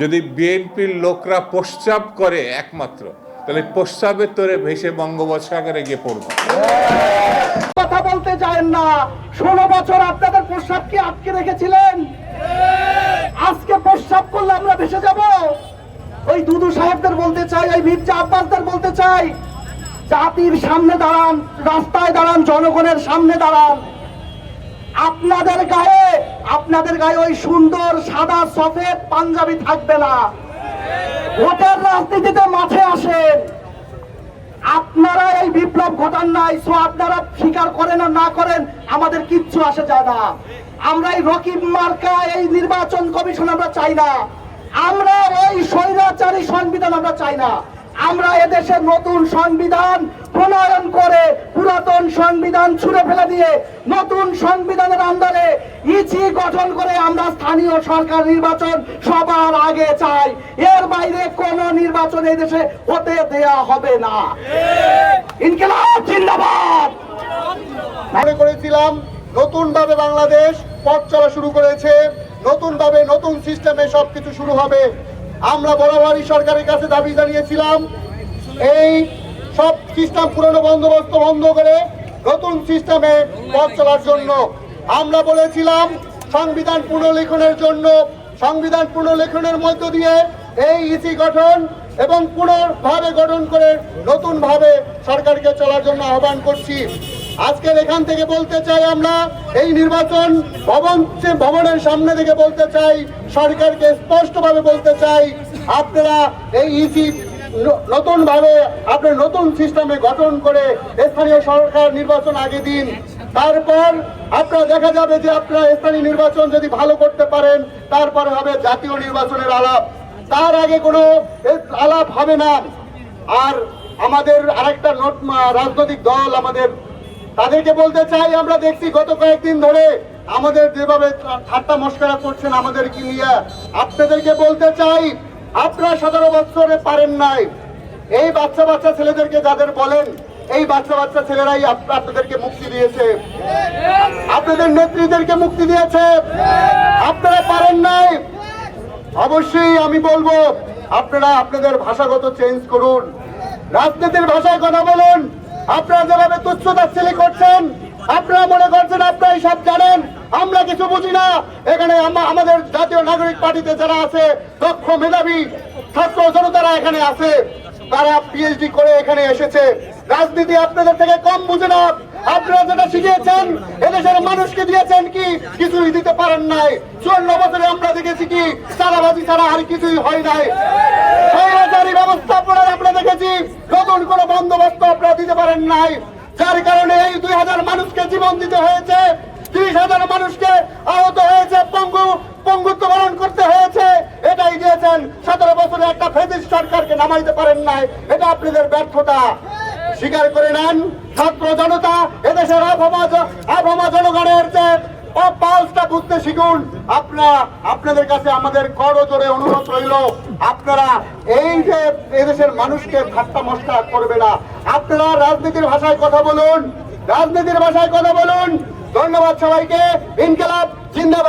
যদি বিএনপির লোকরা প্রস্রাব করে একমাত্র, তাহলে প্রস্রাবের তোরে ভেসে বঙ্গোপসাগরে গিয়ে পড়ব। কথা বলতে যায় না। ষোলো বছর আপনাদের প্রস্রাব কি আটকে রেখেছিলেন? আজকে প্রস্রাব করলে আমরা ভেসে যাব। ওই দুদু সাহেবদের বলতে চাই, ওই মির্জা আব্বাসদের বলতে চাই, জাতির সামনে দাঁড়ান, রাস্তায় দাঁড়ান, জনগণের সামনে দাঁড়ান। আপনাদের গায়ে আপনাদের গায়ে ওই সুন্দর সাদা সফেদ পাঞ্জাবি থাকবে না। ভোটের রাজনীতিতে মাঠে আসেন। আপনারা এই বিপ্লব ঘটান নাই, সো আপনারা স্বীকার করেন আর না করেন, আমাদের কিচ্ছু আসে যায় না। আমরা এই রকিব মার্কা, এই নির্বাচন কমিশন আমরা চাই না। আমরা ওই স্বৈরাচারী সংবিধান আমরা চাই না। আমরা এদেশে নতুন সংবিধান প্রণয়ন করে পুরাতন সংবিধান ছুঁড়ে ফেলে দিয়ে নতুন সংবিধানের আন্ডারে ইচি গঠন করে আমরা স্থানীয় সরকার নির্বাচন সবার আগে চাই। এর বাইরে কোন নির্বাচন এই দেশে হতে দেয়া হবে না। ইনকিলাব জিন্দাবাদ! মনে করেছিলাম নতুন ভাবে বাংলাদেশ পথ চলা শুরু করেছে নতুন ভাবে নতুন সিস্টেমে সবকিছু শুরু হবে। আমরা বরাবরই সরকারের কাছে দাবি জানিয়েছিলাম, এই সব সিস্টেম পুরনো বন্দোবস্ত বন্ধ করে নতুন সিস্টেমে পথ চলার জন্য। আমরা বলেছিলাম, সংবিধান পুনর্লেখনের জন্য, সংবিধান পুনর্লেখনের মধ্য দিয়ে এই ইসি গঠন এবং পুনর্ভাবে গঠন করে নতুন ভাবে সরকারকে চলার জন্য আহ্বান করছি। আজকের এখান থেকে বলতে চাই আমরা, এই নির্বাচন ভবন ভবনের সামনে থেকে বলতে চাই, সরকারকে স্পষ্টভাবে বলতে চাই, আপনারা এই ইসি নতুন ভাবে আপনার নতুন সিস্টেমে গঠন করে স্থানীয় সরকার নির্বাচন আগে দিন। তারপর আপনারা দেখা যাবে যে আপনারা স্থানীয় নির্বাচন যদি ভালো করতে পারেন, তারপরে হবে জাতীয় নির্বাচনের আলাপ। তার আগে কোনো আলাপ হবে না। আর আমাদের আরেকটা রাজনৈতিক দল আমাদের তাদেরকে বলতে চাই, আমরা দেখছি গত কয়েকদিন ধরে আমাদের যেভাবে ঠাট্টা মস্করা করছেন আমাদের কি নিয়ে। আপনাদেরকে বলতে চাই, আপনারা সতেরো বছরে পারেন নাই। এই বাচ্চা বাচ্চা ছেলেদেরকে যাদের বলেন, এই বাচ্চা বাচ্চা ছেলেরাই আপনাদেরকে মুক্তি দিয়েছে। আপনাদের নেত্রীদেরকে মুক্তি দিয়েছে। আপনারা পারেন নাই। অবশ্যই আমি বলব, আপনারা আপনাদের ভাষাগত চেঞ্জ করুন। রাজনীতির ভাষায় কথা বলুন। আপনারা যেভাবে তুচ্ছ তাচ্ছিলি করছেন, আপনারা মনে করছেন আপনারাই সব জানেন, আমরা কিছু বুঝি না। এখানে আমাদের জাতীয় নাগরিক পার্টিতে যারা আছে, দক্ষ মেধাবী ছাত্র জনতারা এখানে আছে, তারা পিএইচডি করে এখানে এসেছে। রাজনীতি আপনাদের থেকে কম বুঝে না। আপনারা যেটা শিখিয়েছেন, এদেশের মানুষকে দিয়েছেন কি? কিছুই দিতে পারেন নাই। চুয়ান্ন বছরে আমরা দেখেছি কি চারাবাজি ছাড়া আর কিছুই হয় নাই। নতুন কোনো বন্দোবস্ত আপনারা দিতে পারেন নাই। যার কারণে এই দুই হাজার মানুষকে জীবন দিতে হয়েছে। ত্রিশ হাজার মানুষকে আহত হয়েছে, পঙ্গু, পঙ্গুত্ব বরণ করতে হয়েছে। এটাই দিয়েছেন সতেরো বছরে একটা ফেসিস সরকারকে নামাইতে পারেন নাই। এটা আপনাদের ব্যর্থতা। স্বীকার করে নেন, ছাত্র জনতা, এদেশের আবহাওয়া আবহাওয়া জনগণের যে প- পালসটা বুঝতে শিখুন। আপনারা, আপনাদের কাছে আমাদের করো জোরে অনুরোধ রইল। আপনারা এই যে এদেশের মানুষকে ঠাট্টা মস্কা করবে না। আপনারা রাজনীতির ভাষায় কথা বলুন। রাজনীতির ভাষায় কথা বলুন। ধন্যবাদ সবাইকে। ইনকালাব, জিন্দাবাদ।